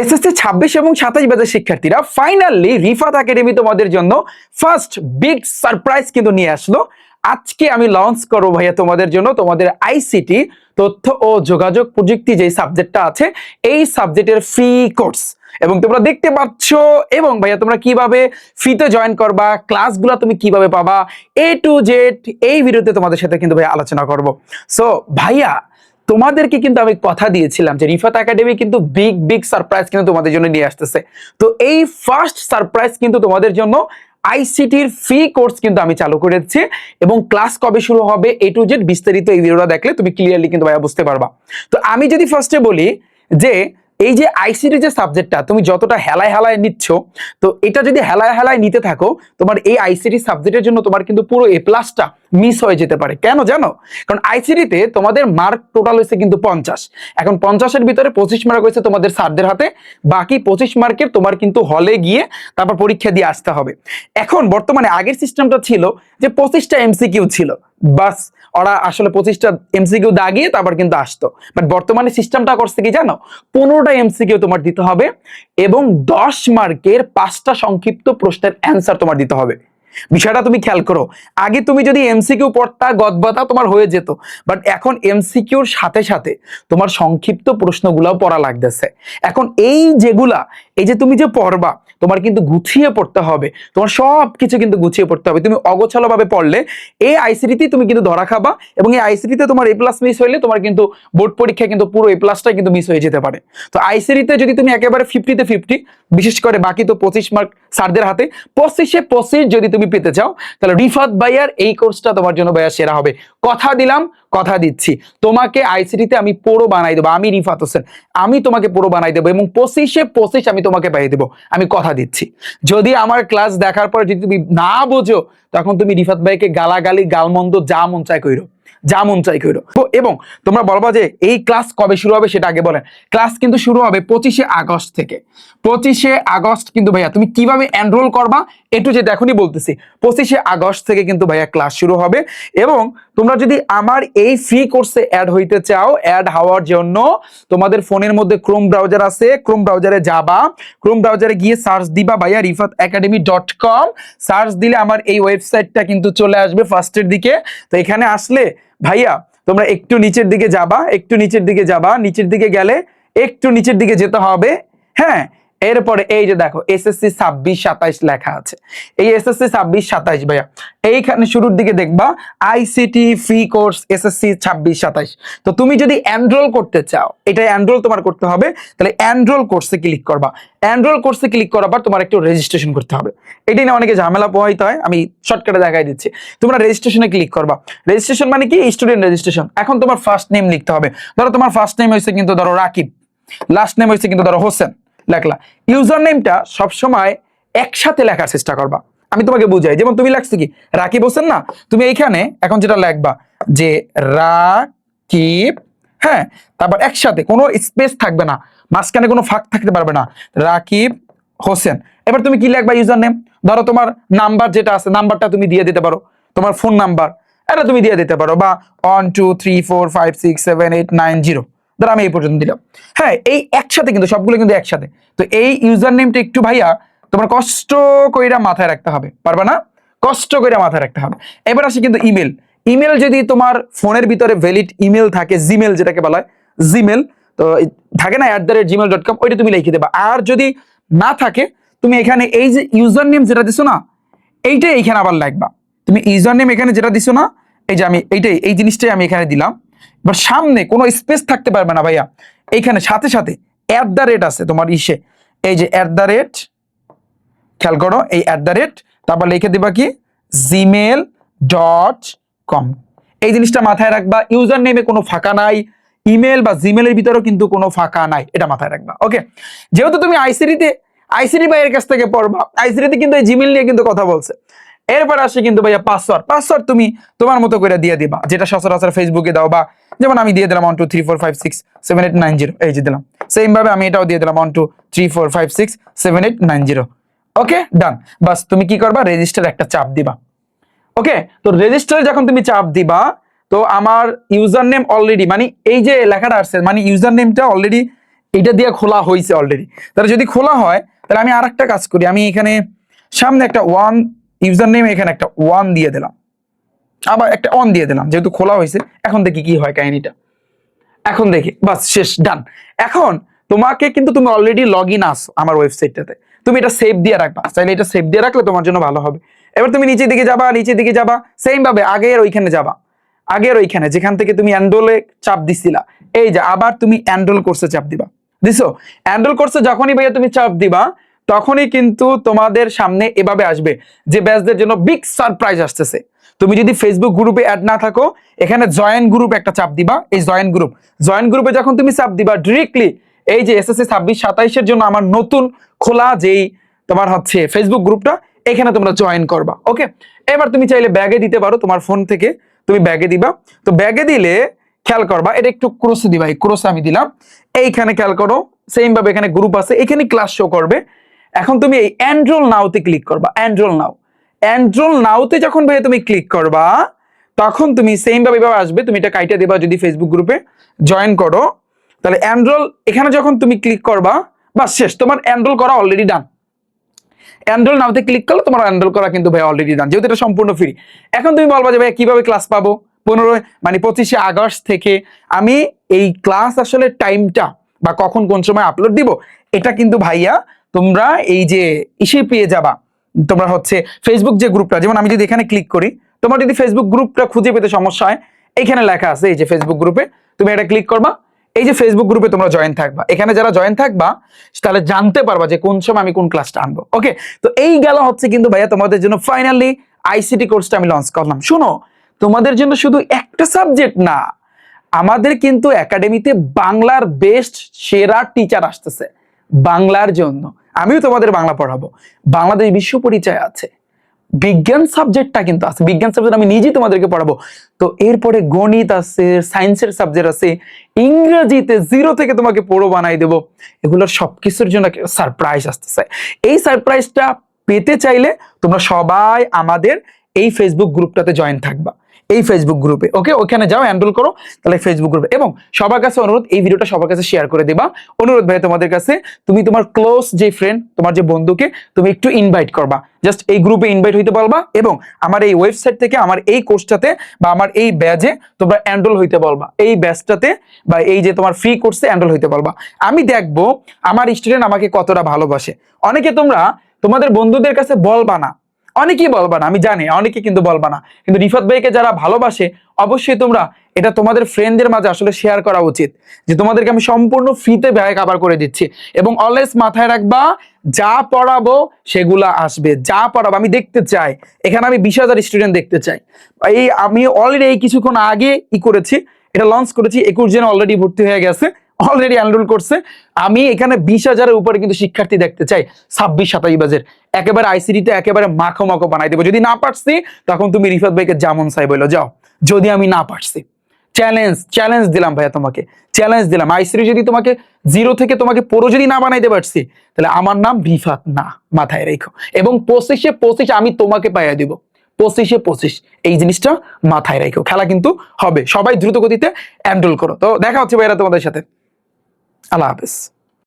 SSC ছাব্বিশ এবং সাতাশ ব্যাচের শিক্ষার্থীরা ফাইনালি রিফাত একাডেমি তোমাদের জন্য ফার্স্ট বিগ সারপ্রাইজ কিন্তু নিয়ে আসলো। আজকে আমি লঞ্চ করব ভাইয়া তোমাদের জন্য তোমাদের আইসিটি তথ্য ও যোগাযোগ প্রযুক্তি যে সাবজেক্টটা আছে, এই সাবজেক্টের ফ্রি কোর্স এবং তোমরা দেখতে পাচ্ছ, এবং ভাইয়া তোমরা কীভাবে ফ্রিতে জয়েন করবা ক্লাসগুলো তুমি কীভাবে পাবা এ টু জেড এই ভিডিওতে তোমাদের সাথে কিন্তু ভাইয়া আলোচনা করব। সো ভাইয়া তোমাদেরকে কিন্তু আমি কথা দিয়েছিলাম যে রিফাত একাডেমি কিন্তু বিগ বিগ সারপ্রাইজ কিন্তু তোমাদের জন্য নিয়ে আসতেছে। তো এই ফার্স্ট সারপ্রাইজ কিন্তু তোমাদের জন্য আইসিটির ফ্রি কোর্স কিন্তু আমি চালু করেছি এবং ক্লাস কবে শুরু হবে এ টু জেড বিস্তারিত এই ভিডিওটা দেখলে তুমি ক্লিয়ারলি কিন্তু ভাইয়া বুঝতে পারবা। তো আমি যদি ফার্স্টে বলি যে এই যে আইসিটি যে সাবজেক্টটা তুমি যতটা হেলায় হেলায় নিচ্ছ, তো এটা যদি হেলায় হেলায় নিতে থাকো, তোমার এই আইসিটি সাবজেক্টের জন্য তোমার কিন্তু পুরো এ প্লাসটা মিস হয়ে যেতে পারে। কেন জানো? কারণ আইসিটিতে তোমাদের মার্ক টোটাল হয়েছে কিন্তু পঞ্চাশ। এখন পঞ্চাশের ভিতরে পঁচিশ মার্ক হয়েছে তোমাদের স্যারদের হাতে, বাকি পঁচিশ মার্কের তোমার কিন্তু হলে গিয়ে তারপর পরীক্ষা দিয়ে আসতে হবে। এখন বর্তমানে আগের সিস্টেমটা ছিল যে পঁচিশটা এমসিকিউ ছিল। বাস, ওরা আসলে পঁচিশটা এমসিকিউ দাগিয়ে তারপর কিন্তু আসতো। বাট বর্তমানে সিস্টেমটা করছে কি জানো? পনেরোটা এমসিকিউ তোমার দিতে হবে এবং দশ মার্কের পাঁচটা সংক্ষিপ্ত প্রশ্নের অ্যান্সার তোমার দিতে হবে। বিষয়টা তুমি খেয়াল করো, আগে তুমি যদি এমসিকিউ পড়তা গদবাতা তোমার হয়ে যেত। বাট এখন এমসিকিউর সাথে সাথে তোমার সংক্ষিপ্ত প্রশ্নগুলাও পড়া লাগতেছে। এখন এই যেগুলা এই যে তুমি যে পড়বা, তোমার কিন্তু গুছিয়ে পড়তে হবে। তোমার সব কিছু কিন্তু গুছিয়ে পড়তে হবে। তুমি অগোছালো ভাবে পড়লে এই আইসিটিতে তুমি কিন্তু ধরা খাবা এবং এই আইসিটিতে তোমার এ প্লাস মিস হইলে তোমার কিন্তু বোর্ড পরীক্ষায় কিন্তু পুরো এ প্লাসটাই কিন্তু মিস হয়ে যেতে পারে। তো আইসিটিতে যদি তুমি একেবারে ফিফটিতে ফিফটি বিশেষ করে বাকি তো পঁচিশ মার্ক স্যারদের হাতে, পঁচিশে পঁচিশ যদি তুমি পেতে চাও, তাহলে রিফাত ভাইয়ার এই কোর্সটা তোমার জন্য ভাইয়া সেরা হবে। কথা দিলাম কথা দিচ্ছি। তোমাকে আইসিটিতে আমি পুরো বানাই দেবো। আমি রিফাত হোসেন। আমি তোমাকে পুরো বানাই দেবো এবং পঁচিশে পঁচিশ আমি তোমাকে পাইয়ে দেবো। আমি কথা দিচ্ছি। যদি আমার ক্লাস দেখার পর যদি তুমি না বোঝো, তখন তুমি রিফাত ভাইকে গালাগালি, গালমন্দ যা মন চাই কইরো। যা মন চাই কইরো। তো এবং তোমরা বলবা যে এই ক্লাস কবে শুরু হবে সেটা আগে বলেন। ক্লাস কিন্তু শুরু হবে পঁচিশে আগস্ট থেকে। পঁচিশে আগস্ট কিন্তু ভাইয়া তুমি কীভাবে এনরোল করবা একটু যেটা এখনই বলতেছি। পঁচিশে আগস্ট থেকে কিন্তু ভাইয়া ক্লাস শুরু হবে এবং তোমরা যদি আমার এই ফ্রি কোর্সে অ্যাড হইতে চাও অ্যাড হওয়ার জন্য তোমাদের ফোনের মধ্যে ক্রোম ব্রাউজার আছে। ক্রোম ব্রাউজারে যাবা। ক্রোম ব্রাউজারে গিয়ে সার্চ দিবা ভাইয়া Rifat academy dot com search দিলে আমার এই ওয়েবসাইটটা কিন্তু চলে আসবে ফার্স্টের দিকে। তো এখানে আসলে ভাইয়া, তোমরা একটু নিচের দিকে যাবা, একটু নিচের দিকে যাবা, নিচের দিকে গেলে একটু নিচের দিকে যেতে হবে। হ্যাঁ এরপরে এই যে দেখো এসএসসি ছাব্বিশ সাতাইশ লেখা আছে। এই এসএসসি ছাব্বিশ সাতাইশ ভাইয়া, এইখানে শুরুর দিকে দেখবা আইসিটি ফ্রি কোর্স এসএসসি ছাব্বিশ সাতাইশ। তো তুমি যদি এনরোল করতে চাও, এটা এনরোল তোমার করতে হবে, তাহলে এনরোল কোর্সে ক্লিক করবা। এনরোল কোর্সে ক্লিক করার পর তোমার একটু রেজিস্ট্রেশন করতে হবে। এটাই না অনেকে ঝামেলা পোহাইতে হয়, আমি শর্টকাটে দেখাই দিচ্ছি। তোমরা রেজিস্ট্রেশনে ক্লিক করবা। রেজিস্ট্রেশন মানে কি? স্টুডেন্ট রেজিস্ট্রেশন এখন তোমার ফার্স্ট নেম লিখতে হবে। ধরো তোমার ফার্স্ট নেম হয়েছে কিন্তু ধরো রাকিব লাস্ট নেম হয়েছে কিন্তু ধরো হোসেন। লেখলা। ইউজার নেমটা সবসময় একসাথে লেখার চেষ্টা করবা। আমি তোমাকে বুঝাই, যেমন তুমি লাগছে কি, রাকিব হোসেন না? তুমি এইখানে এখন যেটা লেখবা, যে রাকিব হ্যাঁ তারপর একসাথে কোনো স্পেস থাকবে না, মাঝখানে কোনো ফাঁক থাকতে পারবে না, রাকিব হোসেন। এবার তুমি কি লিখবা ইউজার নেম ধরো তোমার নাম্বার যেটা আছে নাম্বারটা তুমি দিয়ে দিতে পারো, তোমার ফোন নাম্বার এটা তুমি দিয়ে দিতে পারো, বা one two three four five six seven eight nine zero ধরো আমি এই পর্যন্ত দিলাম। হ্যাঁ এই একসাথে কিন্তু, সবগুলো কিন্তু একসাথে। তো এই ইউজার নেমটা একটু ভাইয়া, তোমার কষ্ট কইরা মাথায় রাখতে হবে। পারবা না? কষ্ট কইরা মাথায় রাখতে হবে। এবার আসে কিন্তু ইমেল। ইমেল যদি তোমার ফোনের ভিতরে ভ্যালিড ইমেল থাকে, জিমেল যেটাকে বলা হয়, জিমেল, তো থাকে না at the rate Gmail dot com ওইটা তুমি লিখে দেবা। আর যদি না থাকে, তুমি এখানে এই যে ইউজার নেম যেটা দিছো না, এইটাই এইখানে আবার লিখবা তুমি ইউজার নেম এখানে যেটা দিছো না, এই যে আমি, এইটাই, এই জিনিসটাই আমি এখানে দিলাম। এবার সামনে কোনো স্পেস থাকতে পারবে না ভাইয়া। এইখানে সাথে সাথে অ্যাট দ্য রেট আছে তোমার ইসে। এই যে অ্যাট দ্য রেট খেয়াল করো, এই অ্যাট দ্য রেট তারপর লিখে দিবা কি? জিমেল ডট কম এই জিনিসটা মাথায় রাখবা ইউজার নেমে কোনো ফাঁকা নাই ইমেল বা জিমেলের ভিতরেও কিন্তু কোনো ফাঁকা নাই, এটা মাথায় রাখবা ওকে যেহেতু তুমি আইসিডিতে আইসিডি ভাইয়ের কাছ থেকে পড়বা আইসিডিতে কিন্তু এই জিমেল নিয়ে কিন্তু কথা বলছে। এরপর আসে কিন্তু ভাইয়া পাসওয়ার্ড পাসওয়ার্ড তুমি তোমার মতো করে দিয়ে দিবা, যেটা সচরাচর ফেসবুকে দাও বা যেমন আমি দিয়ে দিলাম one two three four five six seven eight nine zero এই যে দিলাম। সেম ভাবে আমি এটাও দিয়ে দিলাম one two three four five six seven eight nine zero okay done বাস, তুমি কি করবা? রেজিস্টার একটা চাপ দিবা। ওকে তো রেজিস্টারে যখন তুমি চাপ দিবা, তো আমার ইউজার নেম অলরেডি মানে এই যে লেখাটা আসছে মানে ইউজার নেমটা অলরেডি এটা দিয়ে খোলা হয়েছে অলরেডি তাহলে যদি খোলা হয়, তাহলে আমি আরেকটা কাজ করি। আমি এখানে সামনে একটা ওয়ান ইউজার নেম এখানে একটা ওয়ান দিয়ে দিলাম। আবার একটা অন দিয়ে দিলাম, যেহেতু খোলা হয়েছে, এখন দেখি কি হয় কাহিনীটা। এখন দেখি, বাস, শেষ ডান এখন তোমাকে কিন্তু তুমি অলরেডি লগ ইন আস আমার ওয়েবসাইটটাতে তুমি এটা সেভ দিয়ে রাখবা। চাইলে এটা সেভ দিয়ে রাখলে তোমার জন্য ভালো হবে। এবার তুমি নিচের দিকে যাবা, নিচের দিকে যাবা সেম ভাবে আগের ওইখানে যাবা। আগের ওইখানে, যেখান থেকে তুমি অ্যান্ডোলে চাপ দিছিলা। এই যে, আবার তুমি অ্যান্ডোল কোর্সে চাপ দিবা। দিছো অ্যান্ডোল কোর্সে যখনই ভাইয়া তুমি চাপ দিবা তখনই কিন্তু তোমাদের সামনে এভাবে আসবে যে ব্যাচদের জন্য বিগ সারপ্রাইজ আসতেছে। তুমি যদি ফেসবুক গ্রুপে অ্যাড না থাকো, এখানে জয়েন গ্রুপ একটা চাপ দিবা। এই জয়েন গ্রুপ জয়েন গ্রুপে যখন তুমি চাপ দিবা ডিরেক্টলি এই যে এসএসসি ছাব্বিশ সাতাইশের জন্য আমার নতুন খোলা যেই তোমার হচ্ছে ফেসবুক গ্রুপটা এখানে তোমরা জয়েন করবা। ওকে এবার তুমি চাইলে ব্যাগে দিতে পারো তোমার ফোন থেকে। তুমি ব্যাগে দিবা। তো ব্যাগে দিলে খেয়াল করবা, এটা একটু ক্রোসে দিবা। এই ক্রোসে আমি দিলাম। এইখানে খেয়াল করো সেম ভাবে এখানে গ্রুপ আছে। এখানে ক্লাস শো করবে। এখন তুমি এই অ্যান্ড্রোল নাওতে ক্লিক করবা অ্যান্ড্রোল নাও অ্যান্ড্রোল নাওতে যখন ভাইয়া তুমি ক্লিক করবা, তখন তুমি সেম ভাবে এভাবে আসবে, তুমি এটা কাইটা দেবা যদি ফেসবুক গ্রুপে জয়েন করো। তাহলে অ্যান্ড্রোল এখানে যখন তুমি ক্লিক করবা বা শেষ, তোমার অ্যান্ড্রোল করা অলরেডি ডান অ্যান্ড্রোল নাওতে ক্লিক করলে তোমার অ্যান্ড্রোল করা কিন্তু ভাই অলরেডি ডান যেহেতু এটা সম্পূর্ণ ফ্রি এখন তুমি বলবা যে ভাই কীভাবে ক্লাস পাবো? পনেরো মানে পঁচিশে আগস্ট থেকে আমি এই ক্লাস আসলে টাইমটা বা কখন কোন সময় আপলোড দিব, এটা কিন্তু ভাইয়া তোমরা এই যে ইসে পেয়ে যাবা। তোমরা হচ্ছে ফেসবুক যে গ্রুপটা যেমন আমি যদি এখানে ক্লিক করি, তোমার যদি ফেসবুক গ্রুপটা খুঁজে পেতে সমস্যা হয়, এখানে লেখা আছে এই যে ফেসবুক গ্রুপে তুমি এটা ক্লিক করবা, এই যে ফেসবুক গ্রুপে তোমরা জয়েন থাকবা। এখানে যারা জয়েন থাকবা, তাহলে জানতে পারবা যে কোন সময় আমি কোন ক্লাসটা আনব। ওকে তো এই গেল হচ্ছে কিন্তু ভাইয়া তোমাদের জন্য ফাইনালি আইসিটি কোর্সটা আমি লঞ্চ করলাম। শোনো, তোমাদের জন্য শুধু একটা সাবজেক্ট না, আমাদের কিন্তু একাডেমিতে বাংলার বেস্ট সেরা টিচার আসতেছে। বাংলার জন্য। আমিও তোমাদের বাংলা পড়াবো। বাংলাদেশ বিশ্ব পরিচয় আছে। বিজ্ঞান সাবজেক্টটা কিন্তু আছে। বিজ্ঞান সাবজেক্ট আমি নিজেই তোমাদেরকে পড়াবো। তো এরপরে গণিত আছে সায়েন্সের সাবজেক্ট আছে, ইংরেজিতে জিরো থেকে তোমাকে পুরো বানাই দেবো। এগুলোর সবকিছুর জন্য সারপ্রাইজ আসতেছে। এই সারপ্রাইজটা পেতে চাইলে তোমরা সবাই আমাদের এই ফেসবুক গ্রুপটাতে জয়েন থাকবা। এই ফেসবুক গ্রুপে ওকে ওখানে যাও এনরোল করো, তাহলে ফেসবুক গ্রুপে এবং সবার কাছে অনুরোধ, এই ভিডিওটা সবার কাছে শেয়ার করে দেবা। অনুরোধ ভাই, তোমাদের কাছে তুমি তোমার ক্লোজ যে ফ্রেন্ড তোমার যে বন্ধুকে, তুমি একটু ইনভাইট করবা। জাস্ট এই গ্রুপে ইনভাইট হইতে বলবা এবং আমার এই ওয়েবসাইট থেকে, আমার এই কোর্সটাতে বা আমার এই ব্যাজে তোমরা এনরোল হইতে বলবা। এই ব্যাচটাতে বা এই যে তোমার ফ্রি কোর্সে এনরোল হইতে বলবা। আমি দেখব, আমার স্টুডেন্ট আমাকে কতটা ভালোবাসে। অনেকে তোমরা তোমাদের বন্ধুদের কাছে বলবা না। অনেকেই বলবা আমি জানি অনেকে কিন্তু বলবা না। কিন্তু রিফাত ভাইকে যারা ভালোবাসে, অবশ্যই তোমরা এটা তোমাদের ফ্রেন্ডদের মাঝে আসলে শেয়ার করা উচিত, যে তোমাদেরকে আমি সম্পূর্ণ ফ্রিতে ব্যয় কাবার করে দিচ্ছি এবং অলওয়েজ মাথায় রাখবা, যা পড়াবো সেগুলা আসবে, যা পড়াবো, আমি দেখতে চাই। এখানে আমি বিশ হাজার স্টুডেন্ট দেখতে চাই। এই আমি অলরেডি এই কিছুক্ষণ আগে ই করেছি, এটা লঞ্চ করেছি, একুশ জন অলরেডি ভর্তি হয়ে গেছে। অলরেডি এনরোল করছে। আমি এখানে বিশ হাজারের উপরে কিন্তু শিক্ষার্থী দেখতে চাই। ছাব্বিশ সাতাশ বাজের। একেবারে আইসিডিতে একেবারে মাখো মাখো বানাই দেবো। যদি না পারছি, তখন তুমি রিফাত ভাইকে যেমন চাই বলো, যাও। যদি আমি না পারছি। চ্যালেঞ্জ চ্যালেঞ্জ দিলাম ভাইয়া তোমাকে। চ্যালেঞ্জ দিলাম। আইসিডি যদি তোমাকে জিরো থেকে তোমাকে পুরো যদি না বানাইতে পারছি, তাহলে আমার নাম রিফাত না, মাথায় রেখো। এবং পঁচিশে পঁচিশ আমি তোমাকে পাইয়া দিব। পঁচিশে পঁচিশ, এই জিনিসটা মাথায় রেখো। খেলা কিন্তু হবে। সবাই দ্রুত গতিতে এনরোল করো। তো দেখা হচ্ছে ভাইরা তোমাদের সাথে। আল্লাহ হাফেজ